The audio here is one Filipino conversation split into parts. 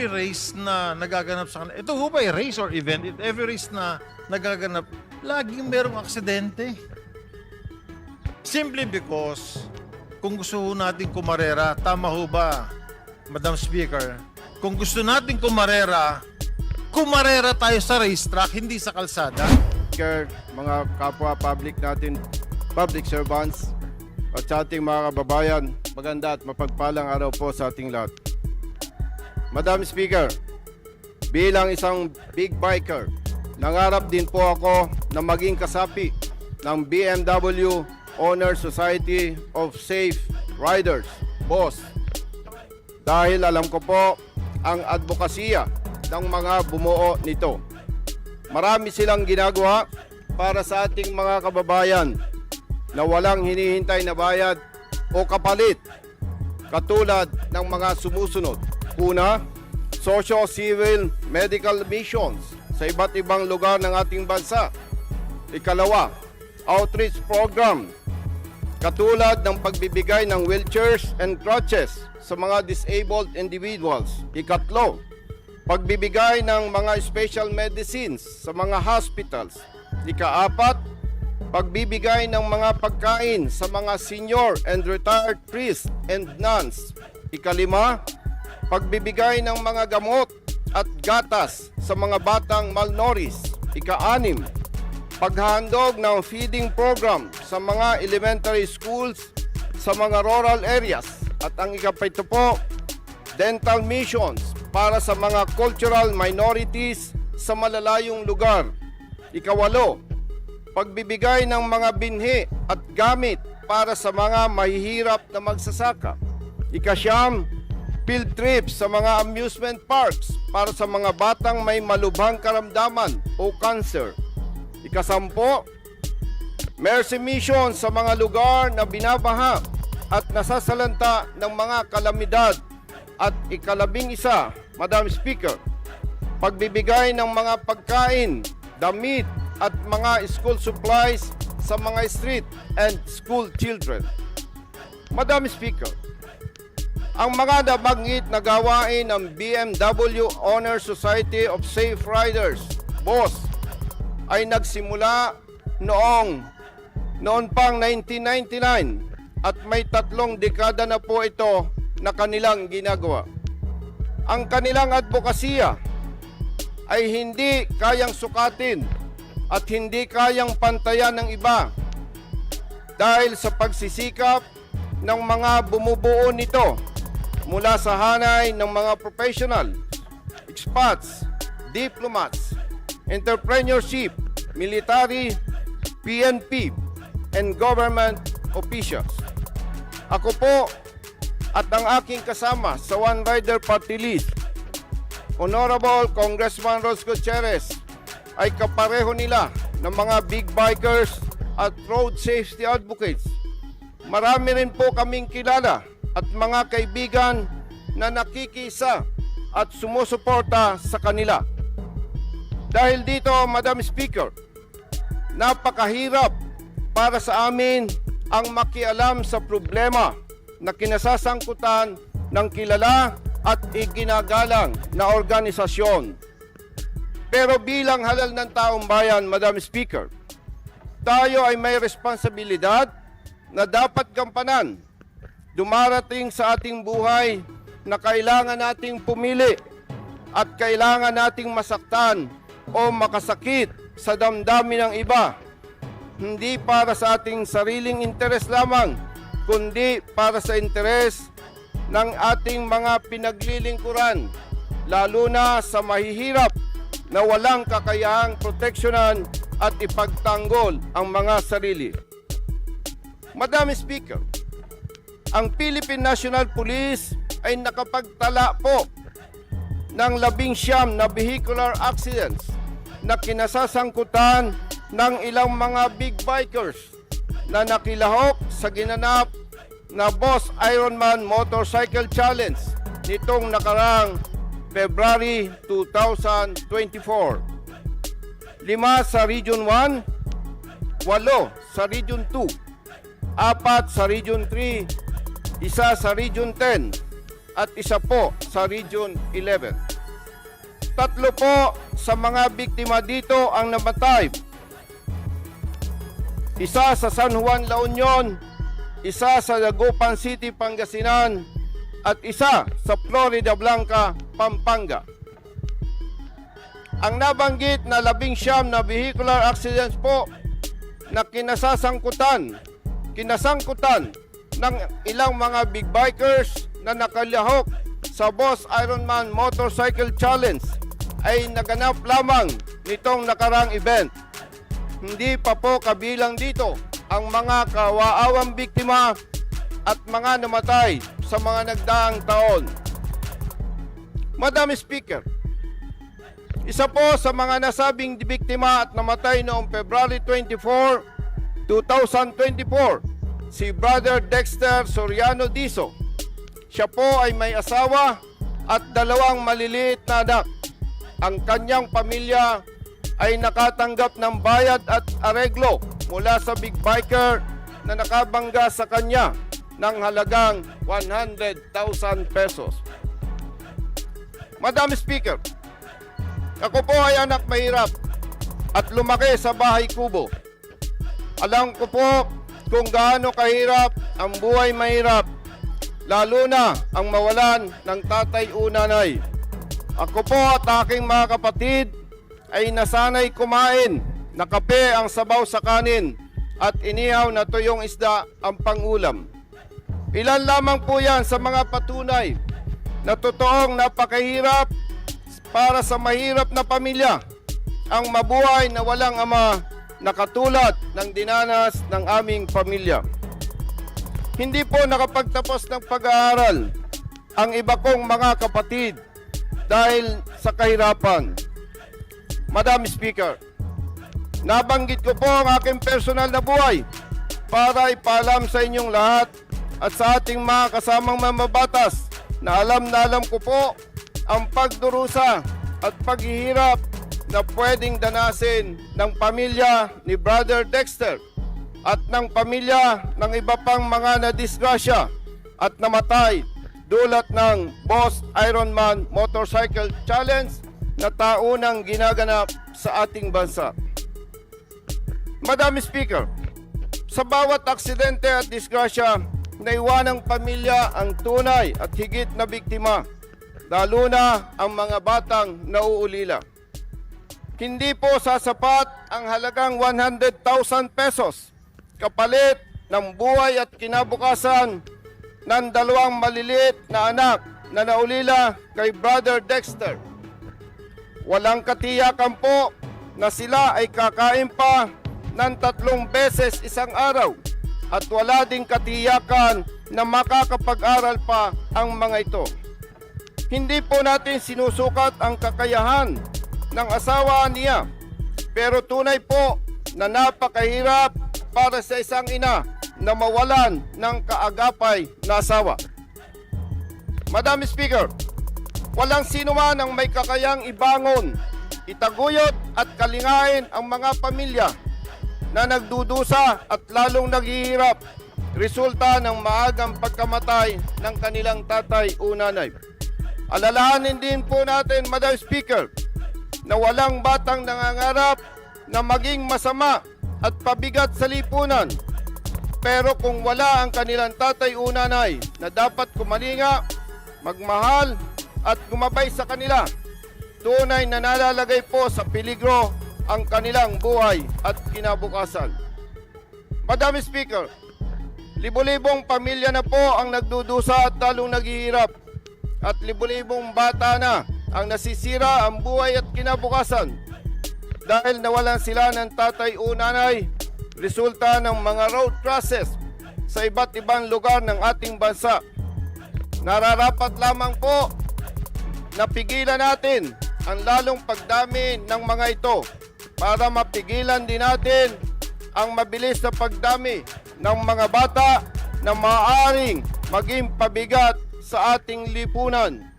every race na nagaganap sa kanila, ito ho ba race or event? Every race na nagaganap, laging merong aksidente. Simply because, kung gusto ho natin kumarera, tama ho ba, Madam Speaker, kung gusto natin kumarera, kumarera tayo sa racetrack, hindi sa kalsada. Speaker, mga kapwa public natin, public servants, at sa ating mga kababayan, maganda at mapagpalang araw po sa ating lahat. Madam Speaker, bilang isang big biker, nangarap din po ako na maging kasapi ng BMW Honor Society of Safe Riders, BOSS. Dahil alam ko po ang advokasya ng mga bumuo nito. Marami silang ginagawa para sa ating mga kababayan na walang hinihintay na bayad o kapalit katulad ng mga sumusunod. Una, socio-civil medical missions sa iba't ibang lugar ng ating bansa. Ikalawa, outreach program katulad ng pagbibigay ng wheelchairs and crutches sa mga disabled individuals. Ikatlo, pagbibigay ng mga special medicines sa mga hospitals. Ikaapat, pagbibigay ng mga pagkain sa mga senior and retired priests and nuns. Ikalima, pagbibigay ng mga gamot at gatas sa mga batang malnourished. Ikaanim, paghandog ng feeding program sa mga elementary schools sa mga rural areas. At ang ikapito po, dental missions para sa mga cultural minorities sa malalayong lugar. Ikawalo, pagbibigay ng mga binhi at gamit para sa mga mahihirap na magsasaka. Ikasyam, field trips sa mga amusement parks para sa mga batang may malubhang karamdaman o cancer. Ikasampo, mercy mission sa mga lugar na binabaha at nasasalanta ng mga kalamidad. At ikalabing isa, Madam Speaker, pagbibigay ng mga pagkain, damit at mga school supplies sa mga street and school children. Madam Speaker, ang mga nabanggit na gawain ng BMW Honor Society of Safe Riders, BOSS, ay nagsimula noong noon pang 1999 at may tatlong dekada na po ito na kanilang ginagawa. Ang kanilang advokasya ay hindi kayang sukatin at hindi kayang pantayan ng iba dahil sa pagsisikap ng mga bumubuo nito mula sa hanay ng mga professional, expats, diplomats, entrepreneurship, military, PNP, and government officials. Ako po at ang aking kasama sa One Rider Party List, Honorable Congressman Ros Gutierrez, ay kapareho nila ng mga big bikers at road safety advocates. Marami rin po kaming kilala at mga kaibigan na nakikisa at sumusuporta sa kanila. Dahil dito, Madam Speaker, napakahirap para sa amin ang makialam sa problema na kinasasangkutan ng kilala at iginagalang na organisasyon. Pero bilang halal ng taong bayan, Madam Speaker, tayo ay may responsibilidad na dapat gampanan. Dumarating sa ating buhay na kailangan nating pumili at kailangan nating masaktan o makasakit sa damdamin ng iba. Hindi para sa ating sariling interes lamang, kundi para sa interes ng ating mga pinaglilingkuran, lalo na sa mahihirap na walang kakayahang proteksyonan at ipagtanggol ang mga sarili. Madam Speaker, ang Philippine National Police ay nakapagtala po ng labing siyam na vehicular accidents na kinasasangkutan ng ilang mga big bikers na nakilahok sa ginanap na Boss Ironman Motorcycle Challenge nitong nakarang February 2024. Lima sa Region 1, walo sa Region 2, apat sa Region 3, isa sa Region 10, at isa po sa Region 11. Tatlo po sa mga biktima dito ang namatay. Isa sa San Juan, La Union, isa sa Dagupan City, Pangasinan, at isa sa Florida Blanca, Pampanga. Ang nabanggit na labing siyam na vehicular accidents po na kinasasangkutan, kinasangkutan ng ilang mga big bikers na nakalahok sa Boss Ironman Motorcycle Challenge ay naganap lamang nitong nakarang event. Hindi pa po kabilang dito ang mga kawaawang biktima at mga namatay sa mga nagdaang taon. Madam Speaker, isa po sa mga nasabing biktima at namatay noong February 24, 2024, si Brother Dexter Soriano Diso. Siya po ay may asawa at dalawang maliliit na anak. Ang kanyang pamilya ay nakatanggap ng bayad at areglo mula sa big biker na nakabangga sa kanya ng halagang 100,000 pesos. Madam Speaker, ako po ay anak mahirap at lumaki sa bahay kubo. Alam ko po kung gaano kahirap ang buhay mahirap, lalo na ang mawalan ng tatay o nanay. Ako po at aking mga kapatid ay nasanay kumain na kape ang sabaw sa kanin at inihaw na tuyong isda ang pangulam. Ilan lamang po yan sa mga patunay na totoong napakahirap para sa mahirap na pamilya ang mabuhay na walang ama na katulad ng dinanas ng aming pamilya. Hindi po nakapagtapos ng pag-aaral ang iba kong mga kapatid dahil sa kahirapan. Madam Speaker, nabanggit ko po ang aking personal na buhay para ipaalam sa inyong lahat at sa ating mga kasamang mamabatas na alam na alam ko po ang pagdurusa at paghihirap na pwedeng danasin ng pamilya ni Brother Dexter at ng pamilya ng iba pang mga nadisgrasya at namatay dulot ng Boss Ironman Motorcycle Challenge na taunang ginaganap sa ating bansa. Madam Speaker, sa bawat aksidente at disgrasya, naiwanang pamilya ang tunay at higit na biktima, lalo na ang mga batang nauulila. Hindi po sasapat ang halagang 100,000 pesos kapalit ng buhay at kinabukasan ng dalawang maliliit na anak na naulila kay Brother Dexter. Walang katiyakan po na sila ay kakain pa ng tatlong beses isang araw at wala ding katiyakan na makakapag-aral pa ang mga ito. Hindi po natin sinusukat ang kakayahan ng asawa niya pero tunay po na napakahirap para sa isang ina na mawalan ng kaagapay na asawa. Madam Speaker, walang sino man ang may kakayang ibangon, itaguyod at kalingain ang mga pamilya na nagdudusa at lalong naghihirap resulta ng maagang pagkamatay ng kanilang tatay o nanay. Alalahanin din po natin, Madam Speaker, na walang batang nangangarap na maging masama at pabigat sa lipunan. Pero kung wala ang kanilang tatay o nanay na dapat kumalinga, magmahal at gumabay sa kanila, tunay na nalalagay po sa peligro ang kanilang buhay at kinabukasan. Madam Speaker, libo-libong pamilya na po ang nagdudusa at talong naghihirap at libo-libong bata na ang nasisira ang buhay at kinabukasan dahil nawalan sila ng tatay o nanay resulta ng mga road crashes sa iba't ibang lugar ng ating bansa. Nararapat lamang po na pigilan natin ang lalong pagdami ng mga ito para mapigilan din natin ang mabilis na pagdami ng mga bata na maaaring maging pabigat sa ating lipunan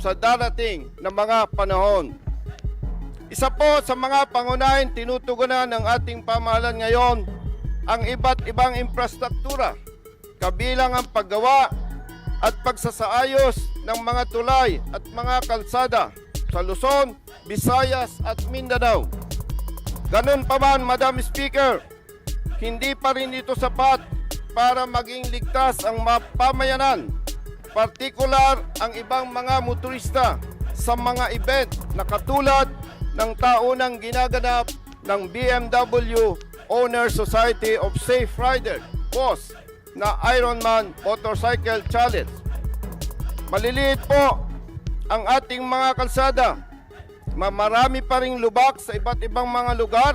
sa darating na mga panahon. Isa po sa mga pangunahin tinutugunan ng ating pamahalan ngayon ang iba't ibang infrastruktura, kabilang ang paggawa at pagsasaayos ng mga tulay at mga kalsada sa Luzon, Visayas at Mindanao. Ganun pa man, Madam Speaker, hindi pa rin ito sapat para maging ligtas ang mga pamayanan, partikular ang ibang mga motorista sa mga event na katulad ng taunang ginaganap ng BMW Owner Society of Safe Rider, BOSS, na Ironman Motorcycle Challenge. Maliliit po ang ating mga kalsada. Ma- Marami pa ring lubak sa iba't ibang mga lugar,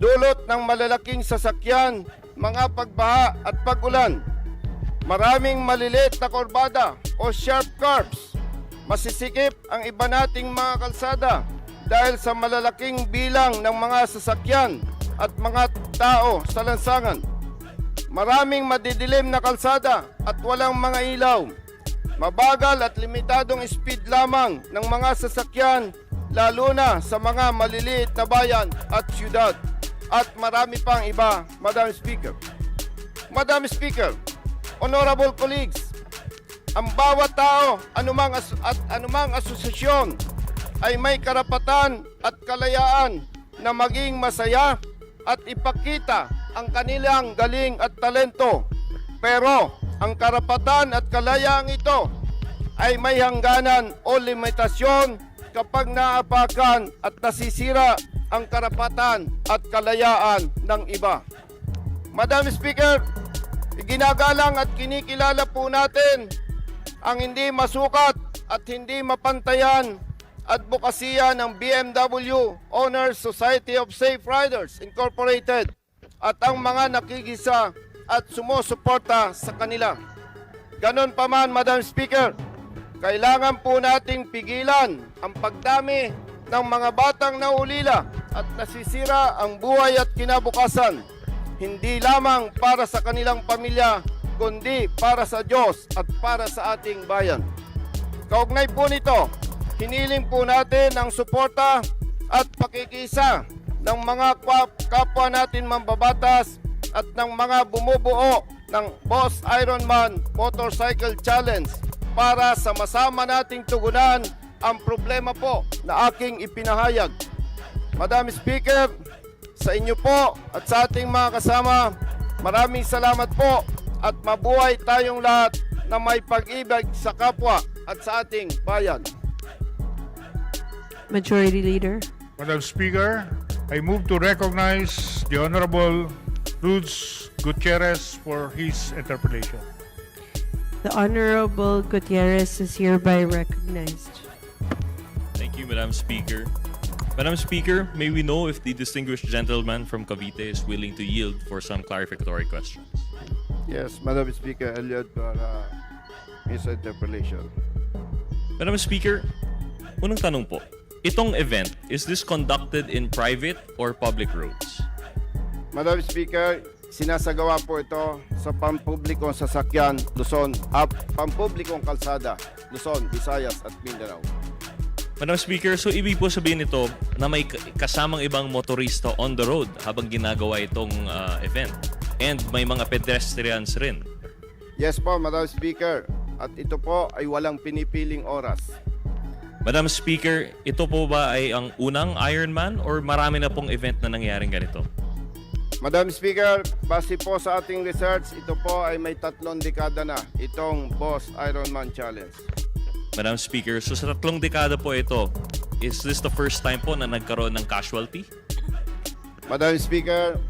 dulot ng malalaking sasakyan, mga pagbaha at pagulan. Maraming maliliit na korbada o sharp curves. Masisikip ang iba nating mga kalsada dahil sa malalaking bilang ng mga sasakyan at mga tao sa lansangan. Maraming madidilim na kalsada at walang mga ilaw. Mabagal at limitadong speed lamang ng mga sasakyan lalo na sa mga maliliit na bayan at syudad. At marami pang iba, Madam Speaker. Madam Speaker, Honorable colleagues, ang bawat tao anumang as- at anumang asosasyon ay may karapatan at kalayaan na maging masaya at ipakita ang kanilang galing at talento. Pero ang karapatan at kalayaan ito ay may hangganan o limitasyon kapag naapakan at nasisira ang karapatan at kalayaan ng iba. Madam Speaker, iginagalang at kinikilala po natin ang hindi masukat at hindi mapantayan advokasya ng BMW Owners Society of Safe Riders Incorporated at ang mga nakikisa at sumusuporta sa kanila. Ganon pa man, Madam Speaker, kailangan po nating pigilan ang pagdami ng mga batang naulila at nasisira ang buhay at kinabukasan hindi lamang para sa kanilang pamilya, kundi para sa Diyos at para sa ating bayan. Kaugnay po nito, hiniling po natin ang suporta at pakikisa ng mga kapwa natin mambabatas at ng mga bumubuo ng Boss Ironman Motorcycle Challenge para sa masama nating tugunan ang problema po na aking ipinahayag. Madam Speaker, sa inyo po at sa ating mga kasama, maraming salamat po at mabuhay tayong lahat na may pag-ibig sa kapwa at sa ating bayan. Majority Leader. Madam Speaker, I move to recognize the Honorable Rudes Gutierrez for his interpellation. The Honorable Gutierrez is hereby recognized. Thank you, Madam Speaker. Madam Speaker, may we know if the distinguished gentleman from Cavite is willing to yield for some clarificatory questions? Yes, Madam Speaker, Elliot para his interpellation. Madam Speaker, unang tanong po. Itong event, is this conducted in private or public roads? Madam Speaker, sinasagawa po ito sa pampublikong sasakyan, Luzon, at pampublikong kalsada, Luzon, Visayas at Mindanao. Madam Speaker, so ibig po sabihin nito na may kasamang ibang motorista on the road habang ginagawa itong ah, event. And may mga pedestrians rin. Yes po, Madam Speaker, at ito po ay walang pinipiling oras. Madam Speaker, ito po ba ay ang unang Ironman or marami na pong event na nangyaring ganito? Madam Speaker, base po sa ating research, ito po ay may tatlong dekada na itong Boss Ironman Challenge. Madam Speaker, so sa tatlong dekada po ito, is this the first time po na nagkaroon ng casualty? Madam Speaker,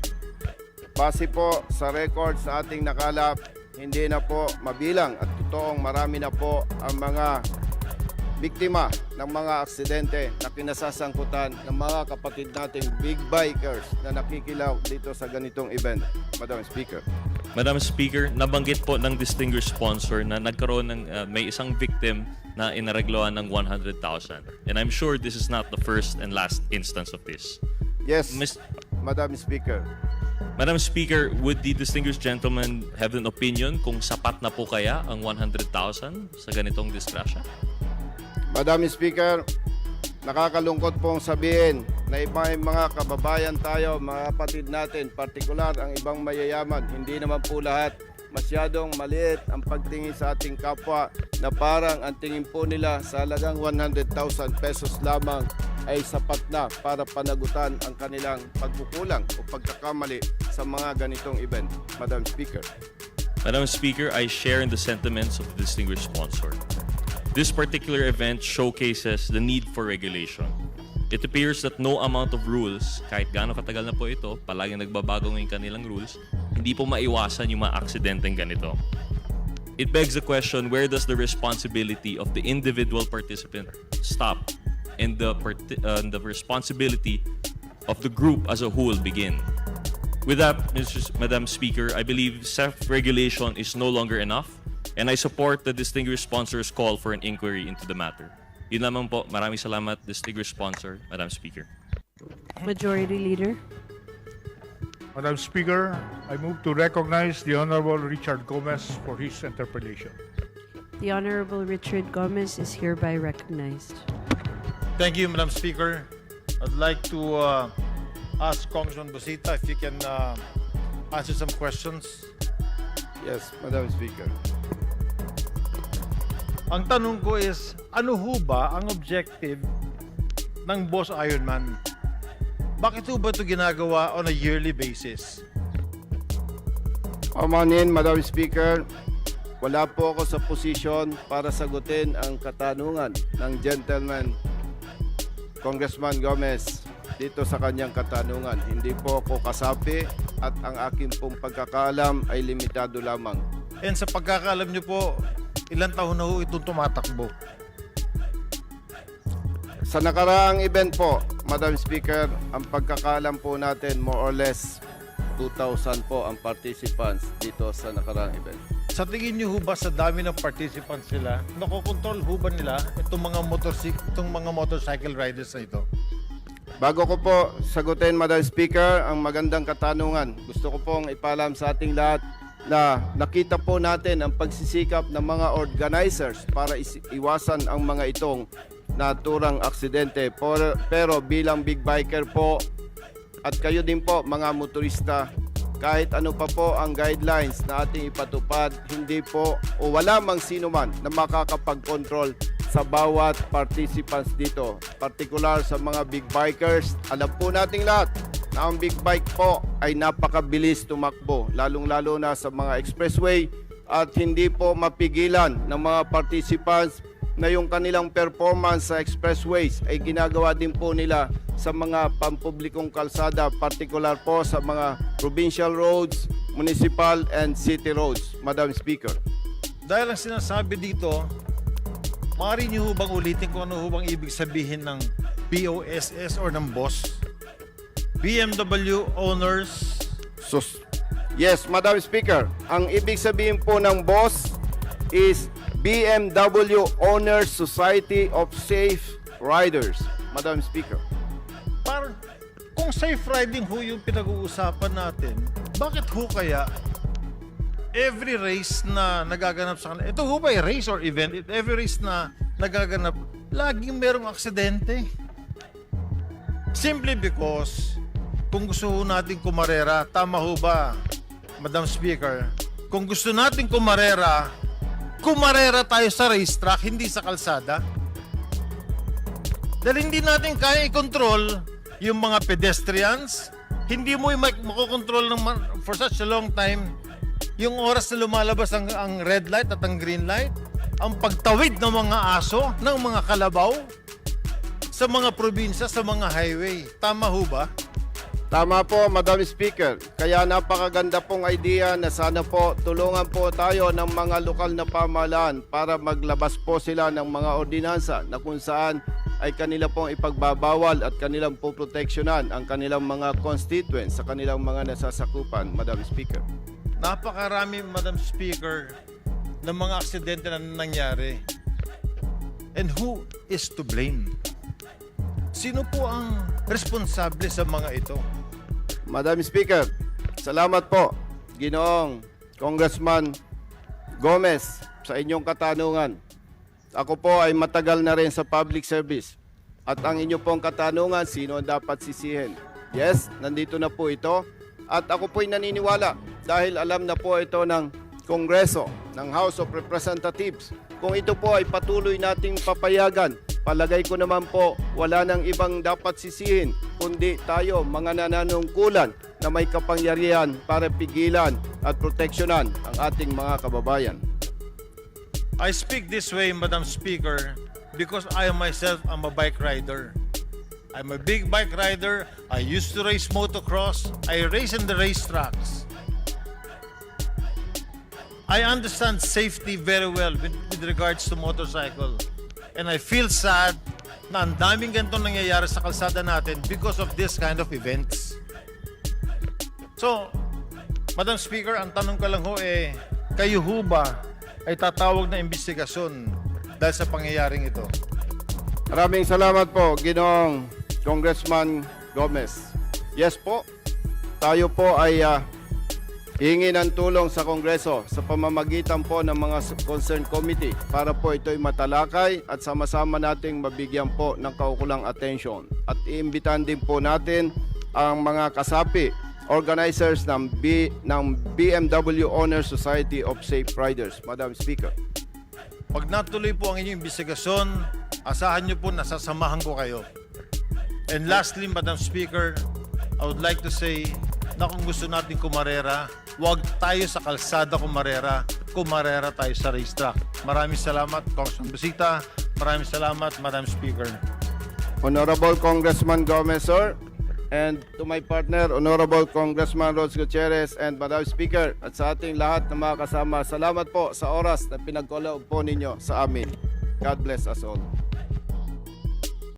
base po sa record sa ating nakalap, hindi na po mabilang at totoong marami na po ang mga biktima ng mga aksidente na kinasasangkutan ng mga kapatid nating big bikers na nakikilaw dito sa ganitong event. Madam Speaker. Madam Speaker, nabanggit po ng distinguished sponsor na nagkaroon ng uh, may isang victim na inaregloan ng 100,000. And I'm sure this is not the first and last instance of this. Yes, Miss, Madam Speaker. Madam Speaker, would the distinguished gentleman have an opinion kung sapat na po kaya ang 100,000 sa ganitong disgrasya? Madam Speaker, nakakalungkot pong sabihin na ibang mga kababayan tayo, mga kapatid natin, partikular ang ibang mayayaman, hindi naman po lahat masyadong maliit ang pagtingin sa ating kapwa na parang ang tingin po nila sa halagang 100,000 pesos lamang ay sapat na para panagutan ang kanilang pagkukulang o pagkakamali sa mga ganitong event. Madam Speaker. Madam Speaker, I share in the sentiments of the distinguished sponsor. This particular event showcases the need for regulation. It appears that no amount of rules, kahit gaano katagal na po ito, palaging nagbabago ng kanilang rules, hindi po maiwasan yung mga aksidenteng ganito. It begs the question, where does the responsibility of the individual participant stop and the, parti- uh, the responsibility of the group as a whole begin? With that, Mr. S- Madam Speaker, I believe self-regulation is no longer enough, and I support the distinguished sponsor's call for an inquiry into the matter. Yun lamang po. Maraming salamat, distinguished sponsor, Madam Speaker. Majority Leader. Madam Speaker, I move to recognize the Honorable Richard Gomez for his interpellation. The Honorable Richard Gomez is hereby recognized. Thank you, Madam Speaker. I'd like to uh, ask Congressman Busita if he can uh, answer some questions. Yes, Madam Speaker. Ang tanong ko is, ano ho ba ang objective ng Boss Ironman? Bakit ho ba ito ginagawa on a yearly basis? Amanin, Madam Speaker, wala po ako sa posisyon para sagutin ang katanungan ng gentleman Congressman Gomez dito sa kanyang katanungan. Hindi po ako kasapi at ang aking pong pagkakaalam ay limitado lamang. And sa pagkakaalam nyo po, ilang taon na ho itong tumatakbo? Sa nakaraang event po, Madam Speaker, ang pagkakaalam po natin more or less 2,000 po ang participants dito sa nakaraang event. Sa tingin nyo ho ba sa dami ng participants nila, nakokontrol ho ba nila itong mga motorcycle, itong mga motorcycle riders na ito? Bago ko po sagutin, Madam Speaker, ang magandang katanungan, gusto ko pong ipalam sa ating lahat na nakita po natin ang pagsisikap ng mga organizers para iwasan ang mga itong naturang aksidente. Por- Pero bilang big biker po, at kayo din po mga motorista, kahit ano pa po ang guidelines na ating ipatupad, hindi po o wala mang sino man na makakapag-control sa bawat participants dito. Particular sa mga big bikers, alam po nating lahat na ang big bike po ay napakabilis tumakbo, lalong-lalo na sa mga expressway at hindi po mapigilan ng mga participants na yung kanilang performance sa expressways ay ginagawa din po nila sa mga pampublikong kalsada, particular po sa mga provincial roads, municipal and city roads, Madam Speaker. Dahil ang sinasabi dito, maaari ho bang ulitin kung ano bang ibig sabihin ng BOSS or ng boss? BMW Owners Sus yes, Madam Speaker, ang ibig sabihin po ng boss is BMW Owners Society of Safe Riders, Madam Speaker. Parang kung safe riding ho yung pinag-uusapan natin, bakit ho kaya every race na nagaganap sa kanila, ito ho ba race or event? Every race na nagaganap, laging merong aksidente. Simply because, kung gusto ho natin kumarera, tama ho ba, Madam Speaker? Kung gusto natin kumarera, kumarera tayo sa racetrack, hindi sa kalsada. Dahil hindi natin kaya i-control yung mga pedestrians. Hindi mo makokontrol ng for such a long time yung oras na lumalabas ang, ang red light at ang green light. Ang pagtawid ng mga aso, ng mga kalabaw sa mga probinsya, sa mga highway. Tama ho ba? Tama po, Madam Speaker. Kaya napakaganda pong idea na sana po tulungan po tayo ng mga lokal na pamahalaan para maglabas po sila ng mga ordinansa na kung saan ay kanila pong ipagbabawal at kanilang po proteksyonan ang kanilang mga constituents sa kanilang mga nasasakupan, Madam Speaker. Napakarami, Madam Speaker, ng mga aksidente na nangyari. And who is to blame? Sino po ang responsable sa mga ito? Madam Speaker, salamat po, Ginoong Congressman Gomez, sa inyong katanungan. Ako po ay matagal na rin sa public service. At ang inyo pong katanungan, sino ang dapat sisihin? Yes, nandito na po ito. At ako po'y naniniwala dahil alam na po ito ng Kongreso ng House of Representatives. Kung ito po ay patuloy nating papayagan, palagay ko naman po wala nang ibang dapat sisihin kundi tayo mga nananungkulan na may kapangyarihan para pigilan at proteksyonan ang ating mga kababayan. I speak this way, Madam Speaker, because I myself am a bike rider. I'm a big bike rider. I used to race motocross. I race in the racetracks. I understand safety very well with, with regards to motorcycle. And I feel sad na ang daming ganito nangyayari sa kalsada natin because of this kind of events. So, Madam Speaker, ang tanong ko lang ho eh, kayo ho ba ay tatawag na investigasyon dahil sa pangyayaring ito? Maraming salamat po, Ginoong Congressman Gomez. Yes po, tayo po ay ah, hingi ng tulong sa Kongreso sa pamamagitan po ng mga concerned committee para po ito'y matalakay at sama-sama nating mabigyan po ng kaukulang atensyon. At iimbitahan din po natin ang mga kasapi, organizers ng, B, ng BMW Honor Society of Safe Riders. Madam Speaker. Pag natuloy po ang inyong investigasyon, asahan niyo po nasasamahan ko kayo. And lastly, Madam Speaker, I would like to say na kung gusto natin kumarera, huwag tayo sa kalsada kumarera, kumarera tayo sa racetrack. Maraming salamat, Congressman Busita. Maraming salamat, Madam Speaker. Honorable Congressman Gomez, sir. And to my partner, Honorable Congressman Rose Gutierrez and Madam Speaker at sa ating lahat ng mga kasama, salamat po sa oras na pinagkaloob po ninyo sa amin. God bless us all.